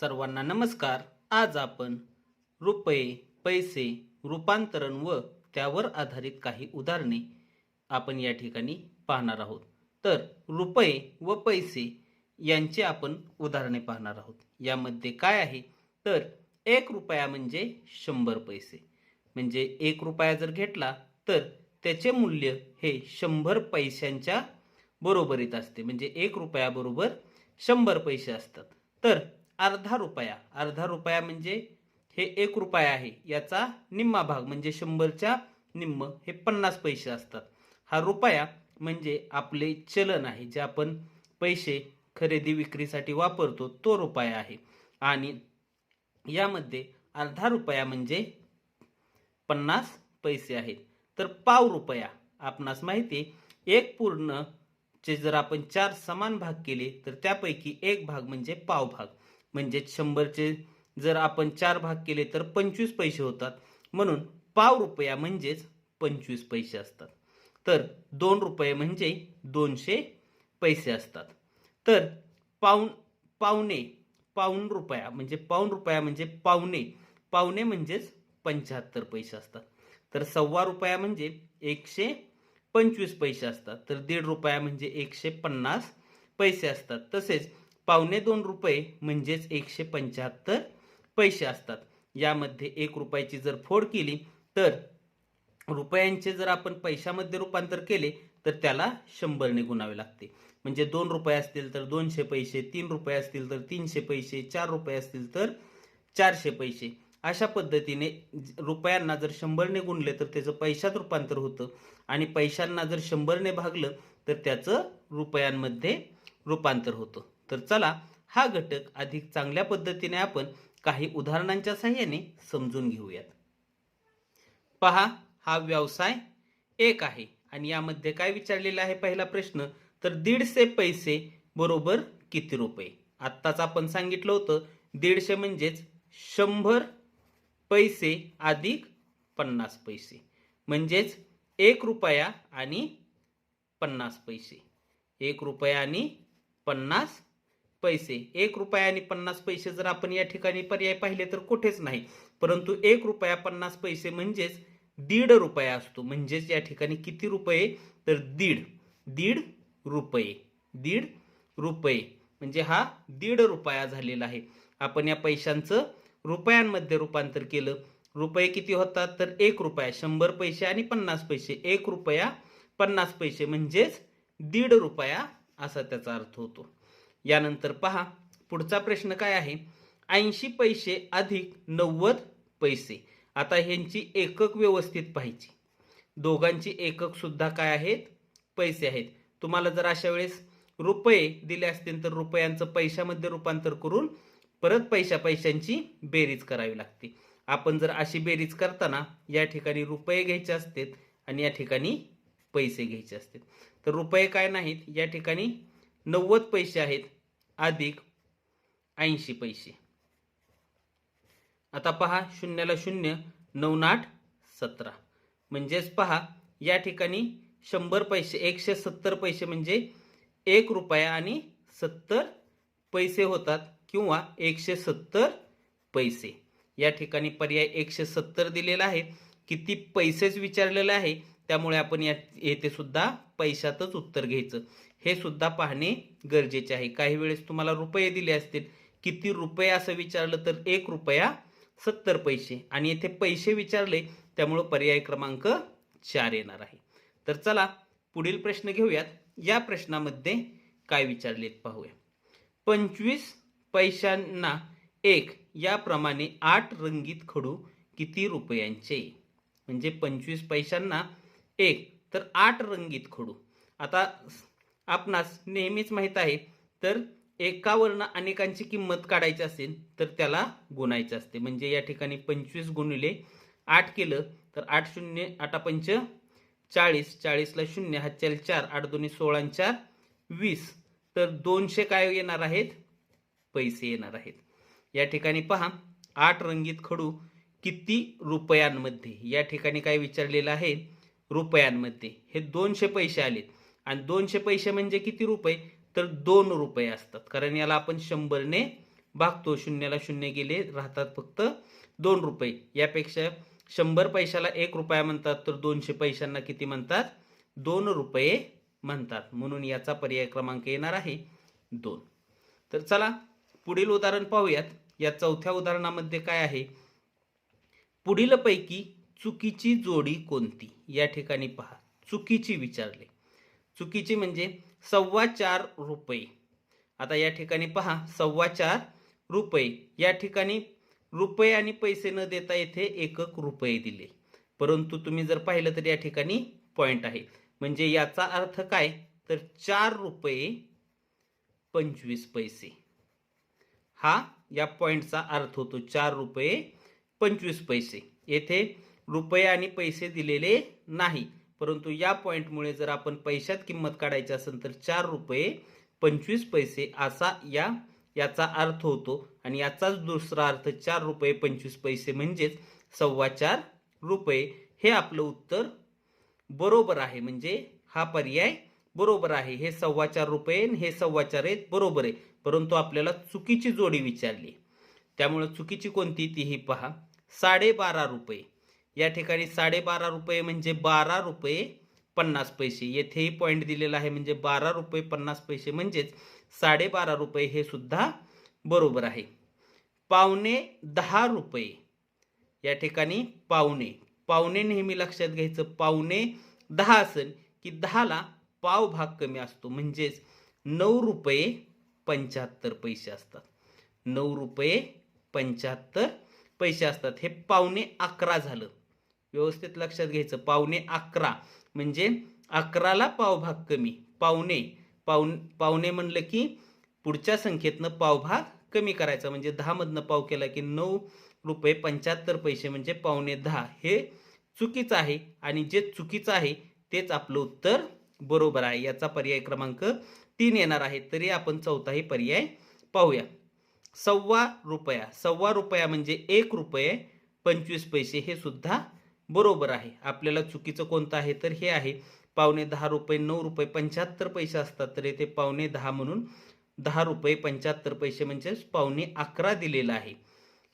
सर्वांना नमस्कार. आज आपण रुपये पैसे रूपांतरण व त्यावर आधारित काही उदाहरणे आपण या ठिकाणी पाहणार आहोत. तर रुपये व पैसे यांचे आपण उदाहरणे पाहणार आहोत. यामध्ये काय आहे? तर एक रुपया म्हणजे शंभर पैसे. म्हणजे एक रुपया जर घेतला तर त्याचे मूल्य हे शंभर पैशांच्या बरोबरीत असते. म्हणजे एक रुपया बरोबर शंभर पैसे असतात. तर अर्धा रुपया. अर्धा रुपया म्हणजे हे एक रुपया आहे. याचा निम्मा भाग म्हणजे शंभरच्या निम्म हे पन्नास पैसे असतात. हा रुपया म्हणजे आपले चलन आहे. जे आपण पैसे खरेदी विक्रीसाठी वापरतो तो रुपया आहे. आणि यामध्ये अर्धा रुपया म्हणजे पन्नास पैसे आहेत. तर पाव रुपया. आपणास माहिती आहे, एक पूर्ण चे जर आपण चार समान भाग केले तर त्यापैकी एक भाग म्हणजे पाव भाग. म्हणजे शंभरचे जर आपण चार भाग केले तर पंचवीस पैसे होतात. म्हणून पाव रुपया म्हणजेच पंचवीस पैसे असतात. तर दोन रुपये म्हणजे दोनशे पैसे असतात. तर पाऊन पावणे पाऊन रुपया म्हणजे पाऊन रुपया म्हणजे पावणे पावणे म्हणजेच पंच्याहत्तर पैसे असतात. तर सव्वा रुपया म्हणजे एकशे पंचवीस पैसे असतात. तर दीड रुपया म्हणजे एकशे पन्नास पैसे असतात. तसेच पावणे दोन रुपये म्हणजेच एकशे पंच्याहत्तर पैसे असतात. यामध्ये एक रुपयाची जर फोड केली तर रुपयांचे जर आपण पैशामध्ये रूपांतर केले तर त्याला शंभरने गुणावे लागते. म्हणजे दोन रुपये असतील तर दोनशे पैसे तीन रुपये असतील तर तीनशे पैसे चार रुपये असतील तर चारशे पैसे. अशा पद्धतीने रुपयांना जर शंभरने गुणले तर त्याचं पैशात रूपांतर होतं. आणि पैशांना जर शंभरने भागलं तर त्याचं रुपयांमध्ये रूपांतर होतं. तर चला हा घटक अधिक चांगल्या पद्धतीने आपण काही उदाहरणांच्या सहाय्याने समजून घेऊयात. पहा हा व्यवसाय एक आहे आणि यामध्ये काय विचारलेला आहे पहिला प्रश्न तर दीडशे पैसे बरोबर किती रुपये? आत्ताच आपण सांगितलं होतं दीडशे म्हणजेच शंभर पैसे अधिक पन्नास पैसे. म्हणजेच एक रुपया आणि पन्नास पैसे. एक रुपया आणि पन्नास पैसे. एक रुपया आणि पन्नास पैसे जर आपण या ठिकाणी पर्याय पाहिले तर कुठेच नाही. परंतु एक रुपया पन्नास पैसे म्हणजेच दीड रुपया असतो. म्हणजेच या ठिकाणी किती रुपये? तर दीड. दीड रुपये. दीड रुपये. म्हणजे हा दीड रुपया झालेला आहे. आपण या पैशांचं रुपयांमध्ये रूपांतर केलं. रुपये किती होतात? तर एक रुपया. शंभर पैसे आणि पन्नास पैसे. एक रुपया पन्नास पैसे म्हणजेच दीड रुपया असा त्याचा अर्थ होतो. यानंतर पहा पुढचा प्रश्न काय आहे? ऐंशी पैसे अधिक नव्वद पैसे. आता ह्यांची एकक व्यवस्थित पाहिजे दोघांची एकक सुद्धा काय आहेत? पैसे आहेत. तुम्हाला जर अशा वेळेस रुपये दिले असतील तर रुपयांचं पैशामध्ये रूपांतर करून परत पैशा पैशांची बेरीज करावी लागते. आपण जर अशी बेरीज करताना या ठिकाणी रुपये घ्यायचे असतात आणि या ठिकाणी पैसे घ्यायचे असतात तर रुपये काय नाहीत? या ठिकाणी नव्वद पैसे आहेत. अधिक ऐंशी पैसे. आता पहा शून्याला शून्य नऊ आठ सतरा. म्हणजेच पहा या ठिकाणी शंभर पैसे एकशे सत्तर पैसे म्हणजे एक रुपया आणि सत्तर पैसे होतात किंवा एकशे सत्तर पैसे. या ठिकाणी पर्याय एकशे सत्तर दिलेला आहे. किती पैसेच विचारलेले आहे त्यामुळे आपण या येथे सुद्धा पैशातच उत्तर घ्यायचं. हे सुद्धा पाहणे गरजेचे आहे. काही वेळेस तुम्हाला रुपये दिले असतील किती रुपये असं विचारलं तर एक रुपया सत्तर पैसे. आणि येथे पैसे विचारले त्यामुळं पर्याय क्रमांक चार येणार आहे. तर चला पुढील प्रश्न घेऊयात. या प्रश्नामध्ये काय विचारलेत पाहूया. पंचवीस पैशांना एक याप्रमाणे आठ रंगीत खडू किती रुपयांचे? म्हणजे पंचवीस पैशांना एक तर आठ रंगीत खडू. आता आपणास नेहमीच माहीत आहे. तर एकावरनं अनेकांची किंमत काढायची असेल तर त्याला गुणायचं असते. म्हणजे या ठिकाणी पंचवीस गुणिले आठ केलं तर आठ शून्य आठा पंच चाळीस. चाळीसला शून्य हातच्याला चार आठ दोन्ही सोळा चार वीस. तर दोनशे काय येणार आहेत? पैसे येणार आहेत. या ठिकाणी पहा आठ रंगीत खडू किती रुपयांमध्ये? या ठिकाणी काय विचारलेलं आहे? रुपयांमध्ये. हे दोनशे पैसे आलेत. आणि दोनशे पैसे म्हणजे किती रुपये? तर दोन रुपये असतात. कारण याला आपण शंभरने भागतो. शून्याला शून्य गेले राहतात फक्त दोन रुपये. यापेक्षा शंभर पैशाला एक रुपया म्हणतात तर दोनशे पैशांना किती म्हणतात? दोन रुपये म्हणतात. म्हणून याचा पर्याय क्रमांक येणार आहे दोन. तर चला पुढील उदाहरण पाहूयात. या चौथ्या उदाहरणामध्ये काय आहे? पुढीलपैकी चुकीची जोडी कोणती? या ठिकाणी पहा. चुकीची विचारले. चुकीची म्हणजे सव्वा चार रुपये. आता या ठिकाणी पहा सव्वा चार रुपये. या ठिकाणी रुपये आणि पैसे न देता येथे एकक रुपये दिले. परंतु तुम्ही जर पाहिलं तर या ठिकाणी पॉईंट आहे. म्हणजे याचा अर्थ काय? तर चार रुपये पंचवीस पैसे. हा या पॉईंटचा अर्थ होतो चार रुपये पंचवीस पैसे. येथे रुपये आणि पैसे दिलेले नाही. परंतु या पॉईंटमुळे जर आपण पैशात किंमत काढायची असेल तर चार रुपये पंचवीस पैसे असा या याचा अर्थ होतो. आणि याचाच दुसरा अर्थ चार रुपये पंचवीस पैसे म्हणजेच सव्वा चार रुपये. हे आपलं उत्तर बरोबर आहे. म्हणजे हा पर्याय बरोबर आहे. हे सव्वा चार रुपये आणि हे सव्वा चार आहेत बरोबर आहे. परंतु आपल्याला चुकीची जोडी विचारली. त्यामुळे चुकीची कोणती? तीही पहा. साडेबारा रुपये. या ठिकाणी साडेबारा रुपये म्हणजे बारा रुपये पन्नास पैसे. येथेही पॉईंट दिलेला आहे म्हणजे बारा रुपये पन्नास पैसे म्हणजेच साडेबारा रुपये हे सुद्धा बरोबर आहे. पावणे दहा रुपये. या ठिकाणी पावणे. पावणे नेहमी लक्षात घ्यायचं. पावणे दहा असेल की दहाला पाव भाग कमी असतो. म्हणजेच नऊ रुपये पंच्याहत्तर पैसे असतात. नऊ रुपये पंच्याहत्तर पैसे असतात. हे पावणे अकरा झालं. व्यवस्थित लक्षात घ्यायचं. पावणे अकरा. म्हणजे अकराला पावभाग कमी. पावणे. पावन पावणे म्हणलं की पुढच्या संख्येतनं पावभाग कमी करायचा. म्हणजे दहामधनं पाव केला की नऊ रुपये पंच्याहत्तर पैसे म्हणजे पावणे दहा. हे चुकीचं आहे आणि जे चुकीचं आहे तेच आपलं उत्तर बरोबर आहे. याचा पर्याय क्रमांक तीन येणार आहे. तरी आपण चौथाही पर्याय पाहूया. सव्वा रुपया. सव्वा रुपया म्हणजे एक रुपये पंचवीस पैसे हे सुद्धा बरोबर आहे. आपल्याला चुकीचं कोणतं आहे तर हे आहे. पावणे दहा रुपये नऊ रुपये पंच्याहत्तर पैसे असतात तर येथे पावणे दहा म्हणून दहा रुपये पंच्याहत्तर पैसे म्हणजेच पावणे अकरा दिलेलं आहे.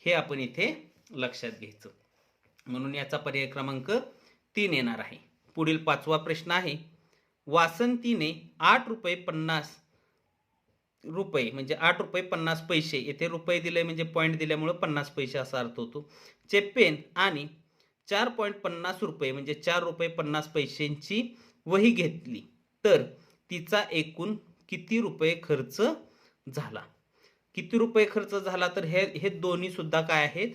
हे आपण इथे लक्षात घ्यायचं. म्हणून याचा पर्याय क्रमांक तीन येणार आहे. पुढील पाचवा प्रश्न आहे. वासंतीने आठ रुपये पन्नास रुपये म्हणजे आठ रुपये पन्नास पैसे येथे रुपये दिले म्हणजे पॉईंट दिल्यामुळं पन्नास पैसे असा अर्थ होतो. चे पेन आणि चार पॉईंट पन्नास रुपये म्हणजे चार रुपये पन्नास पैशांची वही घेतली. तर तिचा एकूण किती रुपये खर्च झाला? किती रुपये खर्च झाला? तर हे हे दोन्ही सुद्धा काय आहेत?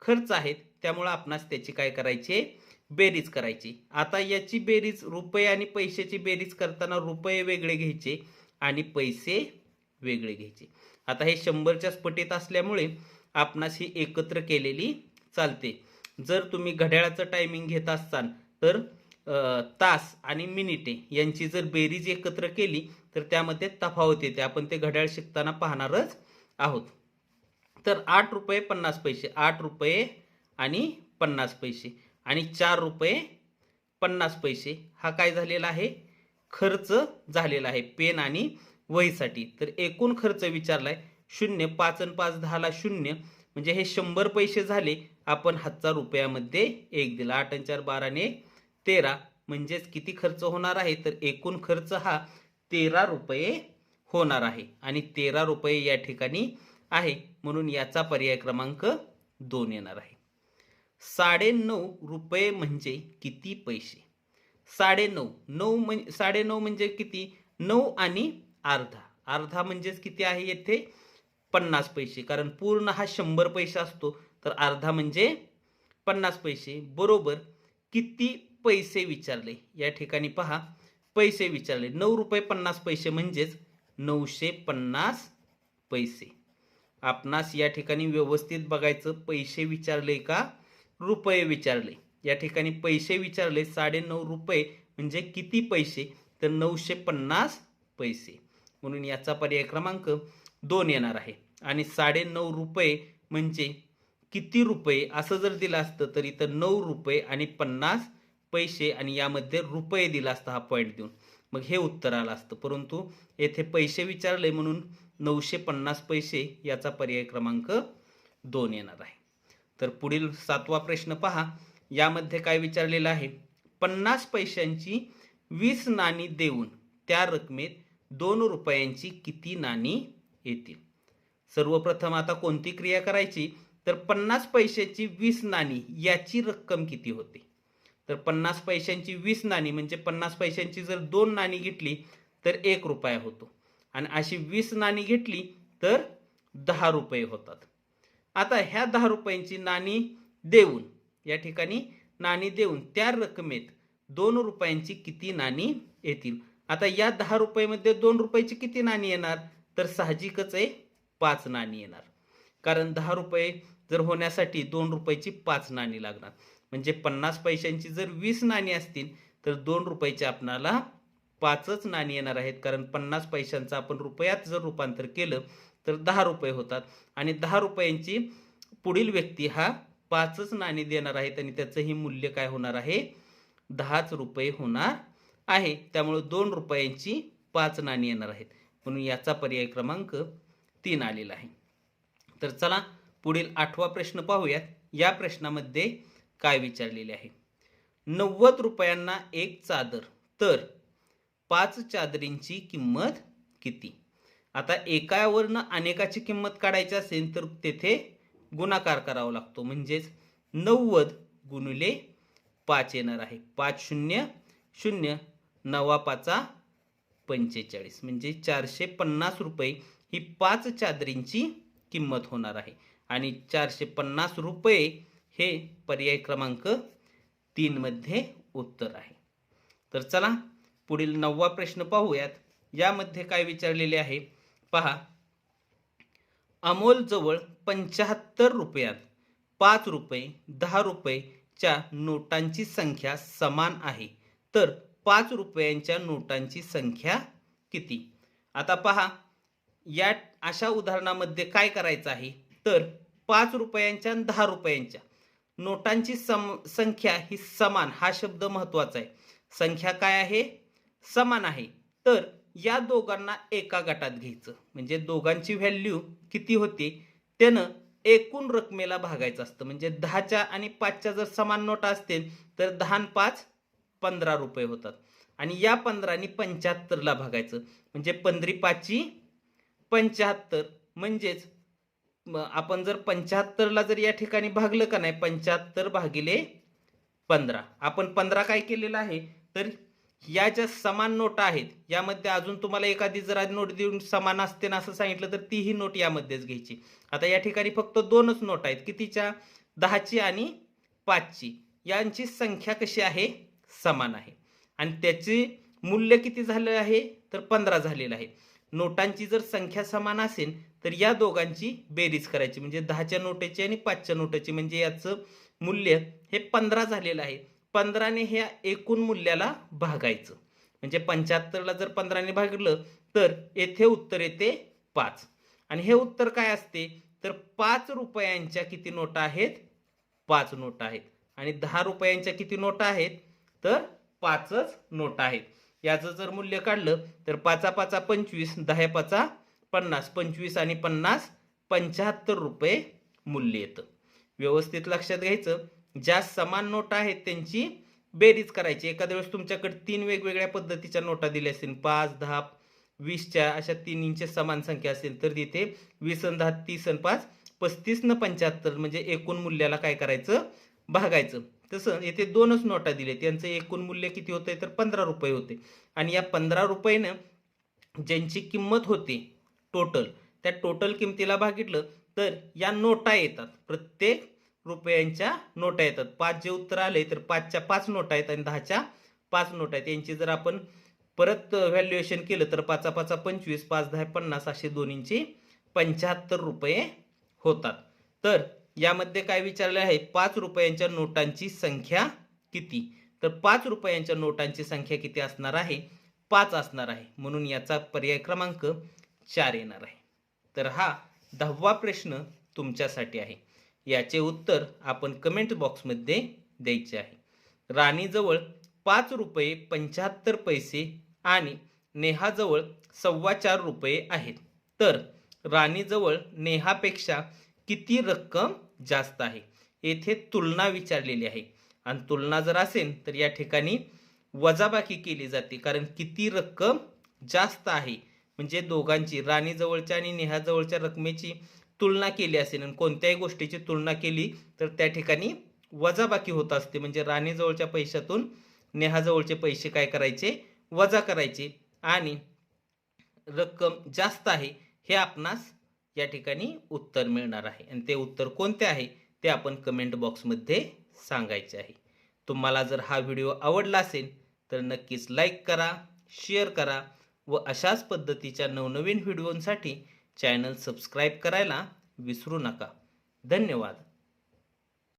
खर्च आहेत. त्यामुळं आपणास त्याची काय करायची? बेरीज करायची. आता याची बेरीज रुपये आणि पैशाची बेरीज करताना रुपये वेगळे घ्यायचे आणि पैसे वेगळे घ्यायचे. आता हे शंभरच्या स्फटित असल्यामुळे आपणास ही एकत्र केलेली चालते. जर तुम्ही घड्याळाचं टायमिंग घेत असताल तर तास आणि मिनिटे यांची जर बेरीज एकत्र केली तर त्यामध्ये तफावत येते. आपण ते घड्याळ शिकताना पाहणारच आहोत. तर आठ रुपये पन्नास पैसे आठ रुपये आणि पन्नास पैसे आणि चार रुपये पन्नास पैसे. हा काय झालेला आहे? खर्च झालेला आहे पेन आणि वहीसाठी. तर एकूण खर्च विचारलाय शून्य पाच आणि पाच दहाला शून्य. म्हणजे हे शंभर पैसे झाले आपण हजार रुपयामध्ये एक दिला. आठ आणि चार बाराने तेरा म्हणजेच किती खर्च होणार आहे? तर एकूण खर्च हा तेरा रुपये होणार आहे. आणि तेरा रुपये या ठिकाणी आहे. म्हणून याचा पर्याय क्रमांक दोन येणार आहे. साडेनऊ रुपये म्हणजे किती पैसे? साडेनऊ. नऊ म्हणजे साडेनऊ म्हणजे किती? नऊ आणि अर्धा. अर्धा म्हणजेच किती आहे येथे? पन्नास पैसे. कारण पूर्ण हा शंभर पैसे असतो. तर अर्धा म्हणजे पन्नास पैसे. बरोबर किती पैसे विचारले? या ठिकाणी पहा पैसे विचारले. नऊ रुपये पन्नास पैसे म्हणजेच नऊशे पन्नास पैसे. आपणास या ठिकाणी व्यवस्थित बघायचं पैसे विचारले का? रुपये विचारले. या ठिकाणी पैसे विचारले साडे नऊ रुपये म्हणजे किती पैसे? तर नऊशे पन्नास पैसे. म्हणून याचा पर्याय क्रमांक दोन येणार आहे. आणि साडे नऊ रुपये म्हणजे किती रुपये असं जर दिलं असतं तर इथं नऊ रुपये आणि पन्नास पैसे आणि यामध्ये रुपये दिला असता हा पॉईंट देऊन. मग हे उत्तर आलं असतं. परंतु येथे पैसे विचारले म्हणून नऊशे पन्नास पैसे याचा पर्याय क्रमांक दोन येणार आहे. तर पुढील सातवा प्रश्न पहा. यामध्ये काय विचारलेलं आहे? पन्नास पैशांची वीस नाणी देऊन त्या रकमेत दोन रुपयांची किती नाणी येतील? सर्वप्रथम आता कोणती क्रिया करायची? तर पन्नास पैशाची वीस नाणी याची रक्कम किती होते? तर पन्नास पैशांची वीस नाणी म्हणजे पन्नास पैशांची जर दोन नाणी घेतली तर एक रुपया होतो. आणि अशी वीस नाणी घेतली तर दहा रुपये होतात. आता ह्या दहा रुपयांची नाणी देऊन या ठिकाणी नाणी देऊन त्या रकमेत दोन रुपयांची किती नाणी येतील? आता या दहा रुपयामध्ये दोन रुपयाची किती नाणी येणार? तर साहजिकच आहे पाच नाणी येणार. कारण दहा रुपये जर होण्यासाठी दोन रुपयाची पाच नाणी लागणार. म्हणजे पन्नास पैशांची जर वीस नाणी असतील तर दोन रुपयाची आपणाला पाचच नाणी येणार आहेत. कारण पन्नास पैशांचं आपण रुपयात जर रूपांतर केलं तर दहा रुपये होतात. आणि दहा रुपयांची पुढील व्यक्ती हा पाचच नाणी देणार आहेत आणि त्याचंही मूल्य काय होणार आहे? दहाच रुपये होणार आहे. त्यामुळे दोन रुपयांची पाच नाणी येणार आहेत. म्हणून याचा पर्याय क्रमांक तीन आलेला आहे. तर चला पुढील आठवा प्रश्न पाहूयात. या प्रश्नामध्ये काय विचारलेले आहे? नव्वद रुपयांना एक चादर तर पाच चादरींची किंमत किती? आता एकावरनं अनेकाची किंमत काढायची असेल तर तेथे गुणाकार करावा लागतो. म्हणजेच नव्वद गुणिले पाच येणार आहे. पाच शून्य शून्य नवा पाचा पंचेचाळीस. म्हणजे चारशे पन्नास रुपये ही पाच चादरींची किंमत होणार आहे. आणि चारशे पन्नास रुपये हे पर्याय क्रमांक तीनमध्ये उत्तर आहे. तर चला पुढील नववा प्रश्न पाहूयात. यामध्ये काय विचारलेले आहे? पहा. अमोलजवळ पंच्याहत्तर रुपयात पाच रुपये दहा रुपयेच्या नोटांची संख्या समान आहे. तर पाच रुपयांच्या नोटांची संख्या किती? आता पहा. या अशा उदाहरणामध्ये काय करायचं आहे? तर पाच रुपयांच्या आणि दहा रुपयांच्या. नोटांची सम संख्या ही समान हा शब्द महत्त्वाचा आहे. संख्या काय आहे? समान आहे. तर या दोघांना एका गटात घ्यायचं. म्हणजे दोघांची व्हॅल्यू किती होते? त्यानं एकूण रकमेला भागायचं असतं. म्हणजे दहाच्या आणि पाचच्या जर समान नोटा असतील तर दहा आणि पाच पंधरा रुपये होतात. आणि या पंधरानी पंच्याहत्तरला भागायचं. म्हणजे पंधरी पाचची पंच्याहत्तर. म्हणजेच आपण जर पंच्याहत्तरला जर या ठिकाणी भागलं का नाही पंच्याहत्तर भागिले पंधरा. आपण पंधरा काय केलेलं आहे? तर या ज्या समान नोटा आहेत यामध्ये अजून तुम्हाला एखादी जर नोट देऊन समान असते ना असं सांगितलं तर तीही नोट यामध्येच घ्यायची. आता या ठिकाणी फक्त दोनच नोट आहेत कितीच्या? दहाची आणि पाचची. यांची संख्या कशी आहे? समान आहे. आणि त्याचे मूल्य किती झालं आहे? तर पंधरा झालेलं आहे. नोटांची जर संख्या समान असेल तर या दोघांची बेरीज करायची. म्हणजे दहाच्या नोटेची आणि पाचच्या नोटेची. म्हणजे याचं मूल्य हे पंधरा झालेलं आहे. पंधराने ह्या एकूण मूल्याला भागायचं. म्हणजे पंच्याहत्तरला जर पंधराने भागलं तर येथे उत्तर येते पाच. आणि हे उत्तर काय असते? तर पाच रुपयांच्या किती नोटा आहेत? पाच नोटा आहेत. आणि दहा रुपयांच्या किती नोटा आहेत? तर पाचच नोटा आहेत. याचं जर मूल्य काढलं तर पाचा पाचा पंचवीस दहा पाचा पन्नास पंचवीस आणि पन्नास पंच्याहत्तर रुपये मूल्य येतं. व्यवस्थित लक्षात घ्यायचं ज्या समान नोटा आहेत त्यांची बेरीज करायची. एखाद्या वेळेस तुमच्याकडे तीन वेगवेगळ्या पद्धतीच्या नोटा दिल्या असतील पाच दहा वीसच्या अशा तिन्हींच्या समान संख्या असेल तर तिथे वीस अन दहा तीस अन पाच पस्तीस न पंच्याहत्तर म्हणजे एकूण मूल्याला काय करायचं? भागायचं. तसं येथे दोनच नोटा दिले त्यांचं एकूण मूल्य किती होते तर पंधरा रुपये होते. आणि या पंधरा रुपयेनं ज्यांची किंमत होती टोटल त्या टोटल किमतीला भागितलं तर या नोटा येतात. प्रत्येक रुपयांच्या नोटा येतात. पाच जे उत्तर आले तर पाचच्या पाच नोटा आहेत आणि दहाच्या पाच नोटा आहेत. यांची जर आपण परत व्हॅल्युएशन केलं तर पाचा पाचा पंचवीस पाच दहा पन्नास असे दोन्हींची पंच्याहत्तर रुपये होतात. तर यामध्ये काय विचारले आहे? पाच रुपयांच्या नोटांची संख्या किती? तर पाच रुपयांच्या नोटांची संख्या किती असणार आहे? पाच असणार आहे. म्हणून याचा पर्याय क्रमांक चार येणार आहे. तर हा दहावा प्रश्न तुमच्यासाठी आहे. याचे उत्तर आपण कमेंट बॉक्समध्ये द्यायचे आहे. राणीजवळ पाच रुपये पंच्याहत्तर पैसे आणि नेहाजवळ सव्वा चार रुपये आहेत. तर राणीजवळ नेहापेक्षा किती रक्कम जास्त आहे? येथे तुलना विचारलेली आहे. आणि तुलना जर असेल तर या ठिकाणी वजाबाकी केली जाते. कारण किती रक्कम जास्त आहे? म्हणजे दोघांची राणीजवळच्या आणि नेहाजवळच्या रकमेची तुलना केली असेल आणि कोणत्याही गोष्टीची तुलना केली तर त्या ठिकाणी वजाबाकी होत असते. म्हणजे राणीजवळच्या पैशातून नेहाजवळचे पैसे काय करायचे? वजा करायचे. आणि रक्कम जास्त आहे हे आपणास या ठिकाणी उत्तर मिळणार आहे. आणि ते उत्तर कोणते आहे? ते आपण कमेंट बॉक्समध्ये सांगायचे आहे. तुम्हाला जर हा व्हिडिओ आवडला असेल तर नक्कीच लाईक करा शेअर करा. व अशाच पद्धतीच्या नवनवीन व्हिडिओंसाठी चॅनल सबस्क्राईब करायला विसरू नका. धन्यवाद.